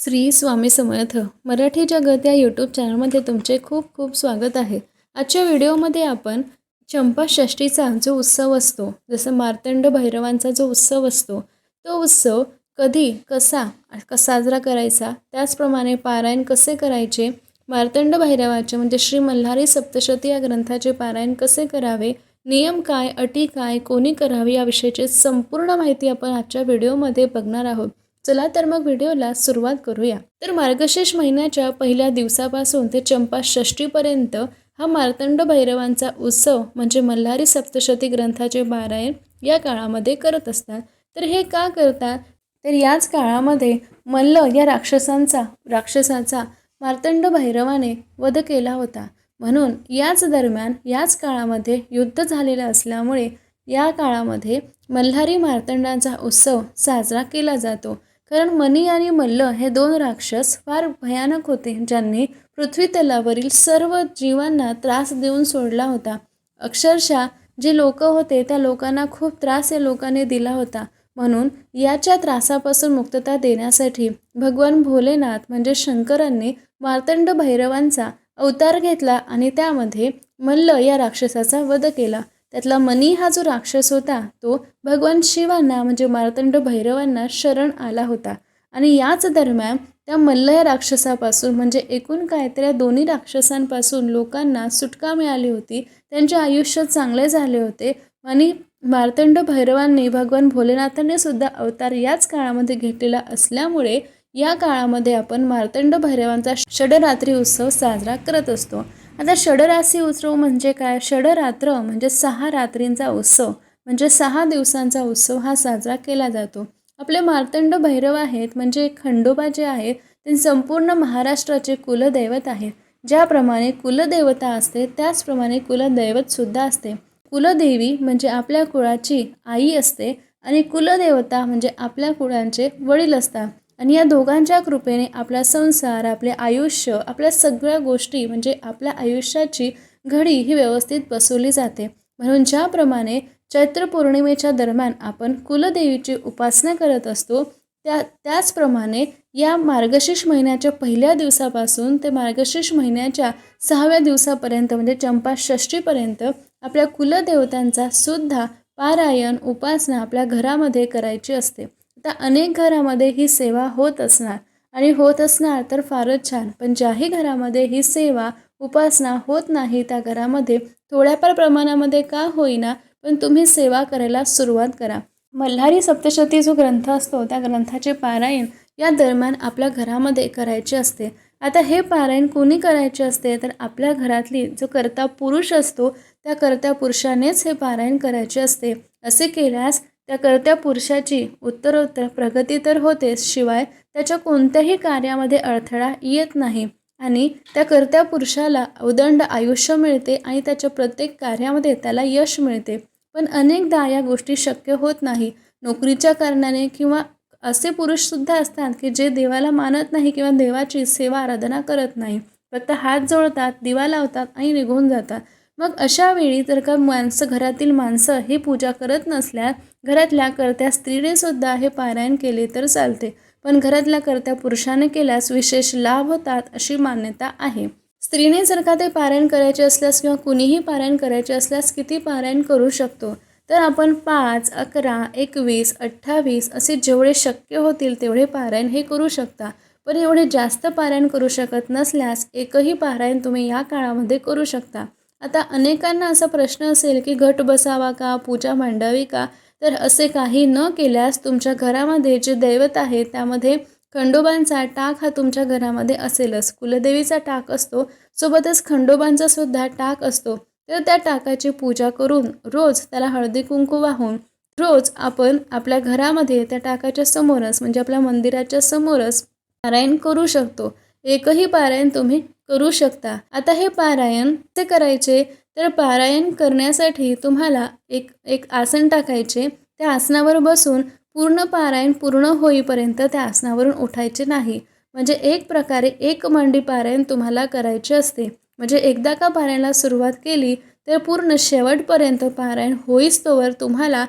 श्री स्वामी समर्थ. मराठी जगत या यूट्यूब चॅनलमध्ये तुमचे खूप खूप स्वागत आहे. आजच्या व्हिडिओमध्ये आपण चंपाषष्टीचा जो उत्सव असतो जसं मार्तंड भैरवांचा जो उत्सव असतो तो उत्सव कधी कसा साजरा करायचा त्याचप्रमाणे पारायण कसे करायचे मार्तंड भैरवाचे म्हणजे श्री मल्हारी सप्तशती या ग्रंथाचे पारायण कसे करावे नियम काय अटी काय कोणी करावे याविषयीची संपूर्ण माहिती आपण आजच्या व्हिडिओमध्ये बघणार आहोत. चला तर मग व्हिडिओला सुरुवात करूया. तर मार्गशीर्ष महिन्याच्या पहिल्या दिवसापासून ते चंपा षष्टीपर्यंत हा मार्तंड भैरवांचा उत्सव म्हणजे मल्हारी सप्तशती ग्रंथाचे पारायण या काळामध्ये करत असतात. तर हे का करतात? तर याच काळामध्ये मल्ल या राक्षसांचा राक्षसाचा मार्तंड भैरवाने वध केला होता. म्हणून याच दरम्यान याच काळामध्ये युद्ध झालेलं असल्यामुळे या काळामध्ये मल्हारी मार्तंडांचा उत्सव साजरा केला जातो. कारण मनी आणि मल्ल हे दोन राक्षस फार भयानक होते ज्यांनी पृथ्वी तलावरील सर्व जीवांना त्रास देऊन सोडला होता. अक्षरशः जे लोक होते त्या लोकांना खूप त्रास या लोकांनी दिला होता. म्हणून याच्या त्रासापासून मुक्तता देण्यासाठी भगवान भोलेनाथ म्हणजे शंकरांनी मार्तंड भैरवांचा अवतार घेतला आणि त्यामध्ये मल्ल या राक्षसाचा वध केला. त्यातला मनी हा जो राक्षस होता तो भगवान शिवांना म्हणजे मार्तंड भैरवांना शरण आला होता. आणि याच दरम्यान त्या मल्ल या राक्षसापासून म्हणजे एकूण काय तर या दोन्ही राक्षसांपासून लोकांना सुटका मिळाली होती. त्यांचे आयुष्य चांगले झाले होते. आणि मार्तंड भैरवांनी भगवान भोलेनाथांनी सुद्धा अवतार याच काळामध्ये घेतलेला असल्यामुळे या काळामध्ये आपण मार्तंड भैरवांचा षडरात्री उत्सव साजरा करत असतो. आता षडरासी उत्सव म्हणजे काय? षडरात्र म्हणजे सहा रात्रींचा उत्सव. म्हणजे सहा दिवसांचा उत्सव हा साजरा केला जातो. आपले मार्तंड भैरव आहेत म्हणजे खंडोबा जे आहेत ते संपूर्ण महाराष्ट्राचे कुलदैवत आहेत. ज्याप्रमाणे कुलदेवता असते त्याचप्रमाणे कुलदैवतसुद्धा असते. कुलदेवी म्हणजे आपल्या कुळाची आई असते आणि कुलदेवता म्हणजे आपल्या कुळांचे वडील असतात. आणि या दोघांच्या कृपेने आपला संसार आपले आयुष्य आपल्या सगळ्या गोष्टी म्हणजे आपल्या आयुष्याची घडी ही व्यवस्थित बसवली जाते. म्हणून ज्याप्रमाणे चैत्र पौर्णिमेच्या दरम्यान आपण कुलदेवीची उपासना करत असतो त्या त्याचप्रमाणे या मार्गशीर्ष महिन्याच्या पहिल्या दिवसापासून ते मार्गशीर्ष महिन्याच्या सहाव्या दिवसापर्यंत म्हणजे चंपा षष्टीपर्यंत आपल्या कुलदेवतांचा सुद्धा पारायण उपासना आपल्या घरामध्ये करायची असते. आता अनेक घरामध्ये ही सेवा होत असणार आणि होत असणार तर फारच छान. पण ज्याही घरामध्ये ही सेवा उपासना होत नाही त्या घरामध्ये थोड्याफार प्रमाणामध्ये का होईना पण तुम्ही सेवा करायला सुरुवात करा. मल्हारी सप्तशती जो ग्रंथ असतो त्या ग्रंथाचे पारायण या दरम्यान आपल्या घरामध्ये करायचे असते. आता हे पारायण कोणी करायचे असते? तर आपल्या घरातली जो कर्ता पुरुष असतो त्या कर्त्या पुरुषानेच हे पारायण करायचे असते. असे केल्यास त्या कर्त्या पुरुषाची उत्तरोत्तर प्रगती तर होतेच शिवाय त्याच्या कोणत्याही कार्यामध्ये अडथळा येत नाही. आणि त्या कर्त्या पुरुषाला उदंड आयुष्य मिळते आणि त्याच्या प्रत्येक कार्यामध्ये त्याला यश मिळते. पण अनेकदा या गोष्टी शक्य होत नाही. नोकरीच्या कारणाने किंवा असे पुरुषसुद्धा असतात की जे देवाला मानत नाही किंवा देवाची सेवा आराधना करत नाही. फक्त हात जोडतात दिवा लावतात आणि निघून जातात. मग अशा वेळी जर का माणसं घरातील माणसं ही पूजा करत नसल्यास घरातल्या कर्त्या स्त्रीने सुद्धा हे पारायण केले तर चालते. पण घरातल्या कर्त्या पुरुषाने केल्यास विशेष लाभ होतात अशी मान्यता आहे. स्त्रीने जर का ते पारायण करायचे असल्यास किंवा कुणीही पारायण करायचे असल्यास किती पारायण करू शकतो? तर आपण पाच अकरा एकवीस अठ्ठावीस असे जेवढे शक्य होतील तेवढे पारायण हे करू शकता. पण एवढे जास्त पारायण करू शकत नसल्यास एकही पारायण तुम्ही या काळामध्ये करू शकता. आता अनेकांना असा प्रश्न असेल की घट बसावा का पूजा मांडावी का? तर असे काही न केल्यास तुमच्या घरामध्ये जे दैवत आहे त्यामध्ये खंडोबांचा टाक हा तुमच्या घरामध्ये असेलच. कुलदेवीचा टाक असतो. सोबतच खंडोबांचा सुद्धा टाक असतो. तर त्या टाकाची पूजा करून रोज त्याला हळदी कुंकू वाहून रोज आपण आपल्या घरामध्ये त्या टाकाच्या समोरच म्हणजे आपल्या मंदिराच्या समोरच नारायण करू शकतो. एकही पारायण तुम्ही करू शकता. आता हे पारायण ते करायचे? तर पारायण करण्यासाठी तुम्हाला एक एक आसन टाकायचे. त्या आसनावर बसून पूर्ण पारायण पूर्ण होईपर्यंत त्या आसनावरून उठायचे नाही. म्हणजे एक प्रकारे एक मांडी पारायण तुम्हाला करायचे असते. म्हणजे एकदा का पारायणाला सुरुवात केली तर पूर्ण शेवटपर्यंत पारायण होईस्तोवर तुम्हाला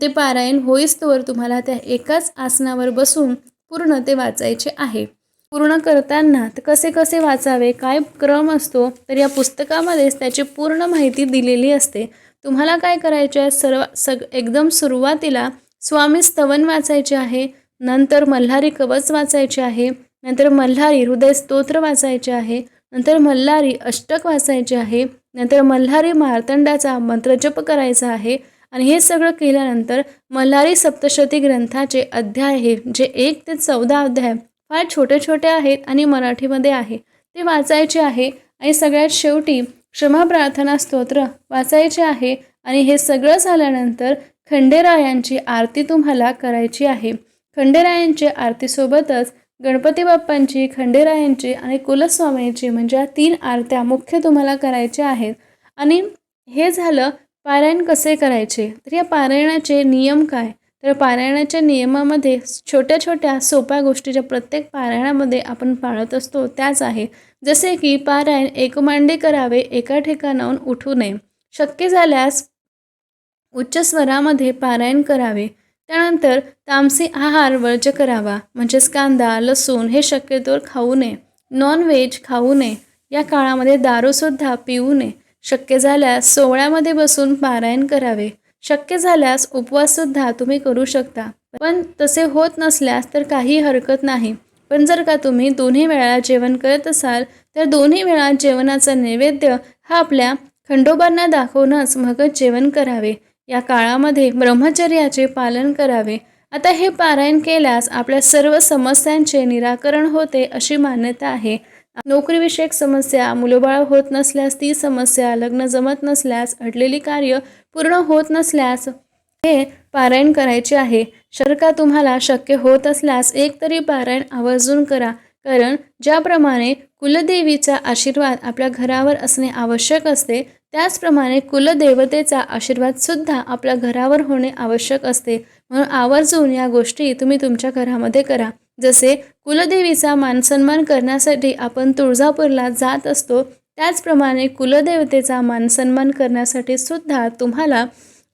ते पारायण होईस्तोवर तुम्हाला त्या एकाच आसनावर बसून पूर्ण ते वाचायचे आहे. पूर्ण करताना तर कसे कसे वाचावे काय क्रम असतो तर या पुस्तकामध्येच त्याची पूर्ण माहिती दिलेली असते. तुम्हाला काय करायचे आहे? सर्व सग एकदम सुरुवातीला स्वामी स्तवन वाचायचे आहे नंतर मल्हारी कवच वाचायचे आहे नंतर मल्हारी हृदय स्तोत्र वाचायचे आहे नंतर मल्हारी अष्टक वाचायचे आहे नंतर मल्हारी मार्तंडाचा मंत्रजप करायचा आहे आणि हे सगळं केल्यानंतर मल्हारी सप्तशती ग्रंथाचे अध्याय हे जे एक ते चौदा अध्याय फार छोटे छोटे आहेत आणि मराठीमध्ये आहे. ते वाचायचे आहे आणि सगळ्यात शेवटी क्षमा प्रार्थना स्तोत्र वाचायचे आहे आणि हे सगळं झाल्यानंतर खंडेरायांची आरती तुम्हाला करायची आहे. खंडेरायांची आरतीसोबतच गणपती बाप्पांची खंडेरायांची आणि कुलस्वामींची म्हणजे तीन आरत्या मुख्य तुम्हाला करायच्या आहेत. आणि हे झालं पारायण कसे करायचे? तर या पारायणाचे नियम काय? तर पारायणाच्या नियमामध्ये छोट्या छोट्या सोप्या गोष्टी ज्या प्रत्येक पारायणामध्ये आपण पाळत असतो त्याच आहे. जसे की पारायण एकमांडे करावे एका ठिकाणाहून उठू नये. शक्य झाल्यास उच्च स्वरामध्ये पारायण करावे. त्यानंतर तामसी आहार वर्ज करावा म्हणजेच कांदा लसूण हे शक्यतोवर खाऊ नये. नॉनव्हेज खाऊ नये. या काळामध्ये दारूसुद्धा पिऊ नये. शक्य झाल्यास सोहळ्यामध्ये बसून पारायण करावे. शक्य झाल्यास उपवाससुद्धा तुम्ही करू शकता. पण तसे होत नसल्यास तर काही हरकत नाही. पण जर का तुम्ही दोन्ही वेळा जेवण करत असाल तर दोन्ही वेळा जेवणाचा नैवेद्य हा आपल्या खंडोबांना दाखवूनच मगच जेवण करावे. या काळामध्ये ब्रह्मचर्याचे पालन करावे. आता हे पारायण केल्यास आपल्या सर्व समस्यांचे निराकरण होते अशी मान्यता आहे. नोकरीविषयक समस्या मुलंबाळ होत नसल्यास ती समस्या लग्न जमत नसल्यास अडलेली कार्य पूर्ण होत नसल्यास हे पारायण करायचे आहे. जर का तुम्हाला शक्य होत असल्यास एक तरी पारायण आवर्जून करा. कारण ज्याप्रमाणे कुलदेवीचा आशीर्वाद आपल्या घरावर असणे आवश्यक असते त्याचप्रमाणे कुलदेवतेचा आशीर्वादसुद्धा आपल्या घरावर होणे आवश्यक असते. म्हणून आवर्जून या गोष्टी तुम्ही तुमच्या घरामध्ये करा. जसे कुलदेवीचा मानसन्मान करण्यासाठी आपण तुळजापूरला जात असतो त्याचप्रमाणे कुलदेवतेचा मानसन्मान करण्यासाठी सुद्धा तुम्हाला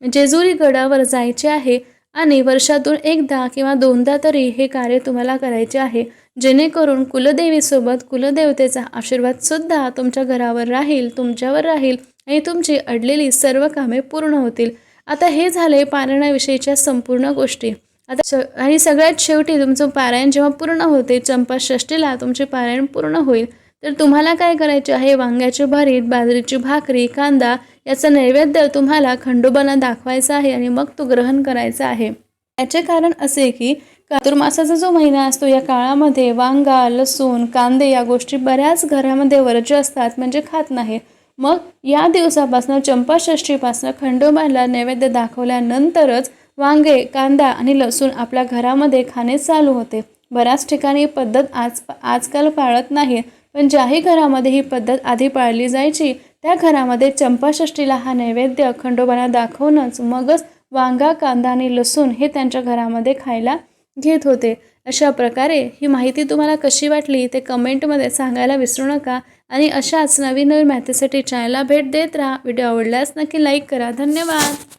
जेजुरी गडावर जायचे आहे आणि वर्षातून एकदा किंवा दोनदा तरी हे कार्य तुम्हाला करायचे आहे. जेणेकरून कुलदेवीसोबत कुलदेवतेचा आशीर्वादसुद्धा तुमच्या घरावर राहील तुमच्यावर राहील आणि तुमची अडलेली सर्व कामे पूर्ण होतील. आता हे झाले पारायणाविषयीच्या संपूर्ण गोष्टी. आता आणि सगळ्यात शेवटी तुमचं पारायण जेव्हा पूर्ण होते चंपाषष्टीला तुमचे पारायण पूर्ण होईल. तर तुम्हाला काय करायचे आहे? वांग्याची भरीत बाजरीची भाकरी कांदा याचा नैवेद्य तुम्हाला खंडोबांना दाखवायचा आहे आणि मग तो ग्रहण करायचा आहे. याचे कारण असे की चातुर्मासाचा जो महिना असतो या काळामध्ये वांगा लसूण कांदे या गोष्टी बऱ्याच घरामध्ये वर्ज्य असतात म्हणजे खात नाही. मग या दिवसापासून चंपाषष्ठीपासून खंडोबाला नैवेद्य दाखवल्यानंतरच वांगे कांदा आणि लसूण आपल्या घरामध्ये खाणे चालू होते. बऱ्याच ठिकाणी पद्धत आज आजकाल पाळत नाही. पण ज्याही घरामध्ये ही पद्धत आधी पाळली जायची त्या घरामध्ये चंपाषष्ठीला हा नैवेद्य खंडोबाला दाखवूनच मगच वांगा कांदा आणि लसूण हे त्यांच्या घरामध्ये खायला घेत होते. अशा प्रकारे ही माहिती तुम्हाला कशी वाटली ते कमेंटमध्ये सांगायला विसरू नका आणि अशाच नवीन नवीन माहितीसाठी चॅनलला भेट देत राहा. व्हिडिओ आवडल्यास नक्की लाईक करा. धन्यवाद!